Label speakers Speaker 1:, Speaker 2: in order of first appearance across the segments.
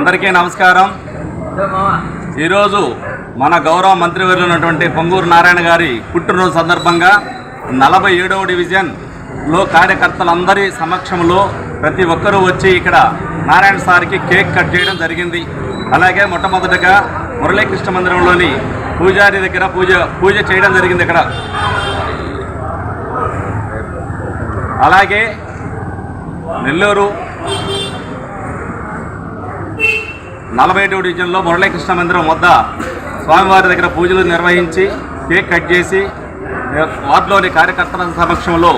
Speaker 1: అందరికీ నమస్కారం. ఈరోజు మన గౌరవ మంత్రివర్యులు ఉన్నటువంటి పొంగూరు నారాయణ గారి పుట్టినరోజు సందర్భంగా నలభై ఏడవ డివిజన్లో కార్యకర్తలందరి సమక్షంలో ప్రతి ఒక్కరూ వచ్చి ఇక్కడ నారాయణ సార్కి కేక్ కట్ చేయడం జరిగింది. అలాగే మొట్టమొదటగా మురళీకృష్ణ మందిరంలోని పూజారి దగ్గర పూజ పూజ చేయడం జరిగింది ఇక్కడ. అలాగే నెల్లూరు నలభై ఏడు డివిజన్లో మురళీకృష్ణ మందిరం వద్ద స్వామివారి దగ్గర పూజలు నిర్వహించి కేక్ కట్ చేసి వార్డులోని కార్యకర్తల సమక్షంలో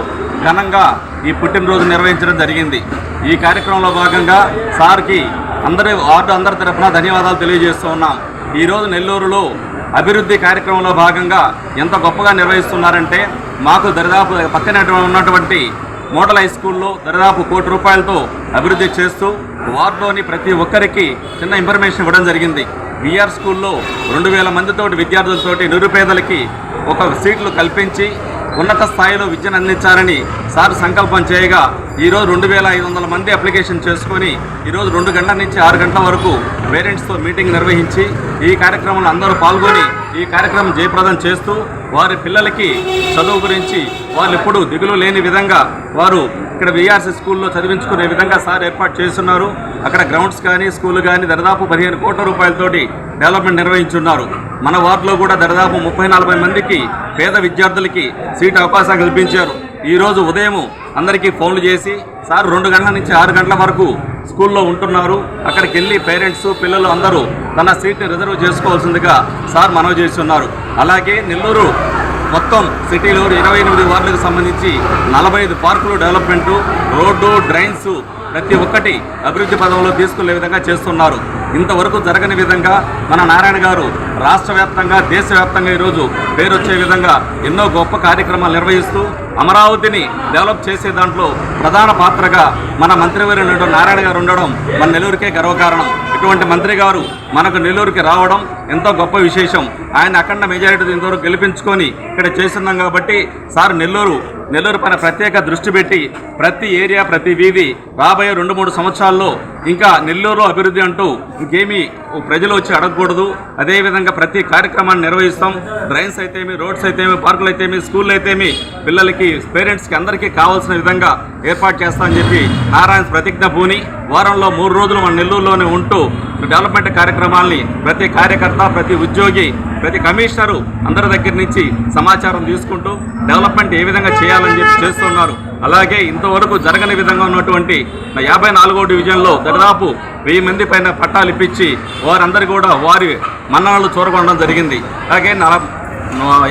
Speaker 1: ఘనంగా ఈ పుట్టినరోజు నిర్వహించడం జరిగింది. ఈ కార్యక్రమంలో భాగంగా సార్కి అందరి వార్డు అందరి తరఫున ధన్యవాదాలు తెలియజేస్తూ ఉన్నాం. ఈరోజు నెల్లూరులో అభివృద్ధి కార్యక్రమంలో భాగంగా ఎంత గొప్పగా నిర్వహిస్తున్నారంటే మాకు దరిదాపు పక్కన ఉన్నటువంటి మోడల్ హై స్కూల్లో దాదాపు కోటి రూపాయలతో అభివృద్ధి చేస్తూ వార్డులోని ప్రతి ఒక్కరికి చిన్న ఇన్ఫర్మేషన్ ఇవ్వడం జరిగింది. విఆర్ స్కూల్లో రెండు వేల మందితోటి విద్యార్థులతోటి నిరుపేదలకి ఒక సీట్లు కల్పించి ఉన్నత స్థాయిలో విద్యను అందించాలని సార్ సంకల్పం చేయగా ఈరోజు రెండు వేల ఐదు వందల మంది అప్లికేషన్ చేసుకొని ఈరోజు రెండు గంటల నుంచి ఆరు గంటల వరకు పేరెంట్స్తో మీటింగ్ నిర్వహించి ఈ కార్యక్రమంలో అందరూ పాల్గొని ఈ కార్యక్రమం జయప్రదం చేస్తూ వారి పిల్లలకి చదువు గురించి వాళ్ళు ఎప్పుడు దిగులు లేని విధంగా వారు ఇక్కడ విఆర్సీ స్కూల్లో చదివించుకునే విధంగా సార్ ఏర్పాటు చేస్తున్నారు. అక్కడ గ్రౌండ్స్ కానీ స్కూల్ కానీ దాదాపు పదిహేను కోట్ల రూపాయలతోటి డెవలప్మెంట్ నిర్వహించున్నారు. మన వార్డులో కూడా దాదాపు ముప్పై నలభై మందికి పేద విద్యార్థులకి సీట్ అవకాశం కల్పించారు. ఈరోజు ఉదయం అందరికీ ఫోన్లు చేసి సార్ రెండు గంటల నుంచి ఆరు గంటల వరకు స్కూల్లో ఉంటున్నారు. అక్కడికి వెళ్ళి పేరెంట్స్ పిల్లలు అందరూ తన సీట్ని రిజర్వ్ చేసుకోవాల్సిందిగా సార్ మనవి చేస్తున్నారు. అలాగే నెల్లూరు మొత్తం సిటీలో ఇరవై ఎనిమిది వార్డులకు సంబంధించి నలభై ఐదు పార్కులు డెవలప్మెంటు రోడ్డు డ్రైన్స్ ప్రతి ఒక్కటి అభివృద్ధి పదంలో తీసుకునే విధంగా చేస్తున్నారు. ఇంతవరకు జరగని విధంగా మన నారాయణ గారు రాష్ట్ర వ్యాప్తంగా దేశవ్యాప్తంగా ఈరోజు పేరు వచ్చే విధంగా ఎన్నో గొప్ప కార్యక్రమాలు నిర్వహిస్తూ అమరావతిని డెవలప్ చేసే దాంట్లో ప్రధాన పాత్రగా మన మంత్రివర్యుడు నారాయణ గారు ఉండడం మన నెల్లూరుకే గర్వకారణం. ఇటువంటి మంత్రి గారు మనకు నెల్లూరుకి రావడం ఎంతో గొప్ప విశేషం. ఆయన అఖండ మెజారిటీ ఇంతవరకు గెలిపించుకొని ఇక్కడ చేస్తున్నాం కాబట్టి సార్ నెల్లూరు నెల్లూరు పైన ప్రత్యేక దృష్టి పెట్టి ప్రతి ఏరియా ప్రతి వీధి రాబోయే రెండు మూడు సంవత్సరాల్లో ఇంకా నెల్లూరులో అభివృద్ధి అంటూ ఇంకేమీ ప్రజలు వచ్చి అడగకూడదు. అదేవిధంగా ప్రతి కార్యక్రమాన్ని నిర్వహిస్తాం. డ్రైన్స్ అయితేమి రోడ్స్ అయితేమి పార్కులు అయితేమి స్కూళ్ళు అయితేమి పిల్లలకి పేరెంట్స్కి అందరికీ కావాల్సిన విధంగా ఏర్పాటు చేస్తామని చెప్పి నారాయణ ప్రతిజ్ఞ పూని వారంలో మూడు రోజులు మన నెల్లూరులోనే ఉంటూ డెవలప్మెంట్ కార్యక్రమాల్ని ప్రతి కార్యకర్త ప్రతి ఉద్యోగి ప్రతి కమిషనరు అందరి దగ్గర నుంచి సమాచారం తీసుకుంటూ డెవలప్మెంట్ ఏ విధంగా చేయాలని చెప్పి చేస్తున్నారు. అలాగే ఇంతవరకు జరగని విధంగా ఉన్నటువంటి యాభై నాలుగో డివిజన్లో దాదాపు వెయ్యి మంది పైన పట్టాలు ఇప్పించి వారందరూ కూడా వారి మన్ననలు చూరగొనడం జరిగింది. అలాగే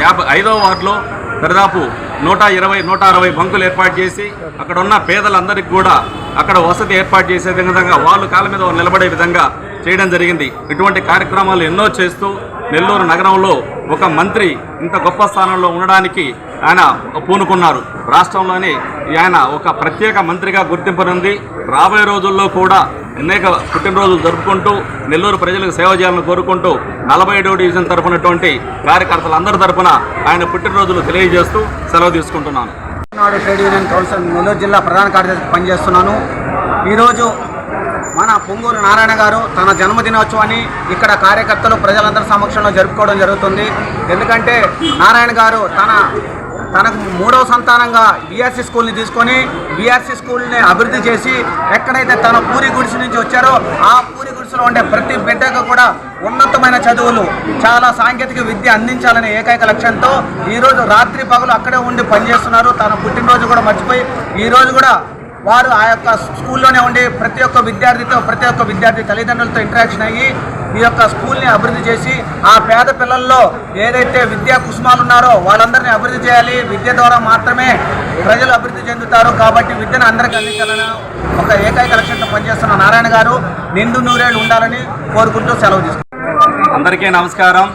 Speaker 1: యాభై ఐదో వార్డులో దాదాపు నూట ఇరవై నూట అరవై బంకులు ఏర్పాటు చేసి అక్కడ ఉన్న పేదలందరికీ కూడా అక్కడ వసతి ఏర్పాటు చేసే విధంగా వాళ్ళు కాళ్ళ మీద నిలబడే విధంగా చేయడం జరిగింది. ఇటువంటి కార్యక్రమాలు ఎన్నో చేస్తూ నెల్లూరు నగరంలో ఒక మంత్రి ఇంత గొప్ప స్థానంలో ఉండడానికి ఆయన పూనుకున్నారు. రాష్ట్రంలోనే ఆయన ఒక ప్రత్యేక మంత్రిగా గుర్తింపనుంది. రాబోయే రోజుల్లో కూడా అనేక పుట్టినరోజులు జరుపుకుంటూ నెల్లూరు ప్రజలకు సేవ చేయాలని కోరుకుంటూ నలభై ఏడవ డివిజన్ తరఫునటువంటి కార్యకర్తలందరి తరఫున ఆయన పుట్టినరోజులు తెలియజేస్తూ సెలవు తీసుకుంటున్నాను.
Speaker 2: నాడు ట్రేడ్ యూనియన్ కౌన్సిల్ నెల్లూరు జిల్లా ప్రధాన కార్యదర్శి పనిచేస్తున్నాను. ఈరోజు మన పొంగూరు నారాయణ గారు తన జన్మదినోత్సవాన్ని ఇక్కడ కార్యకర్తలు ప్రజలందరి సమక్షంలో జరుపుకోవడం జరుగుతుంది. ఎందుకంటే నారాయణ గారు తన తనకు మూడవ సంతానంగా బీఆర్సీ స్కూల్ని తీసుకొని బీఆర్సీ స్కూల్ని అభివృద్ధి చేసి ఎక్కడైతే తన పూరి గుడిసి నుంచి వచ్చారో ఆ పూరి గుడిసెలో ఉండే ప్రతి బిడ్డకు కూడా ఉన్నతమైన చదువులు చాలా సాంకేతిక విద్య అందించాలనే ఏకైక లక్ష్యంతో ఈరోజు రాత్రి పగలు అక్కడే ఉండి పనిచేస్తున్నారు తన పుట్టినరోజు కూడా మర్చిపోయి ఈరోజు కూడా వారు ఆ యొక్క స్కూల్లోనే ఉండి ప్రతి ఒక్క విద్యార్థితో ప్రతి ఒక్క విద్యార్థి తల్లిదండ్రులతో ఇంటరాక్షన్ అయ్యి ఈ యొక్క స్కూల్ని అభివృద్ధి చేసి ఆ పేద పిల్లల్లో ఏదైతే విద్యా కుసుమాలు ఉన్నారో వాళ్ళందరినీ అభివృద్ధి చేయాలి. విద్య ద్వారా మాత్రమే ప్రజలు అభివృద్ధి చెందుతారు. కాబట్టి విద్యను అందరికీ అందించాలని ఒక ఏకైక లక్ష్యంతో పనిచేస్తున్న నారాయణ గారు. నిండు నూరేళ్ళు ఉండాలని కోరుకుంటూ సెలవు తీసుకుంటాం
Speaker 1: అందరికీ నమస్కారం.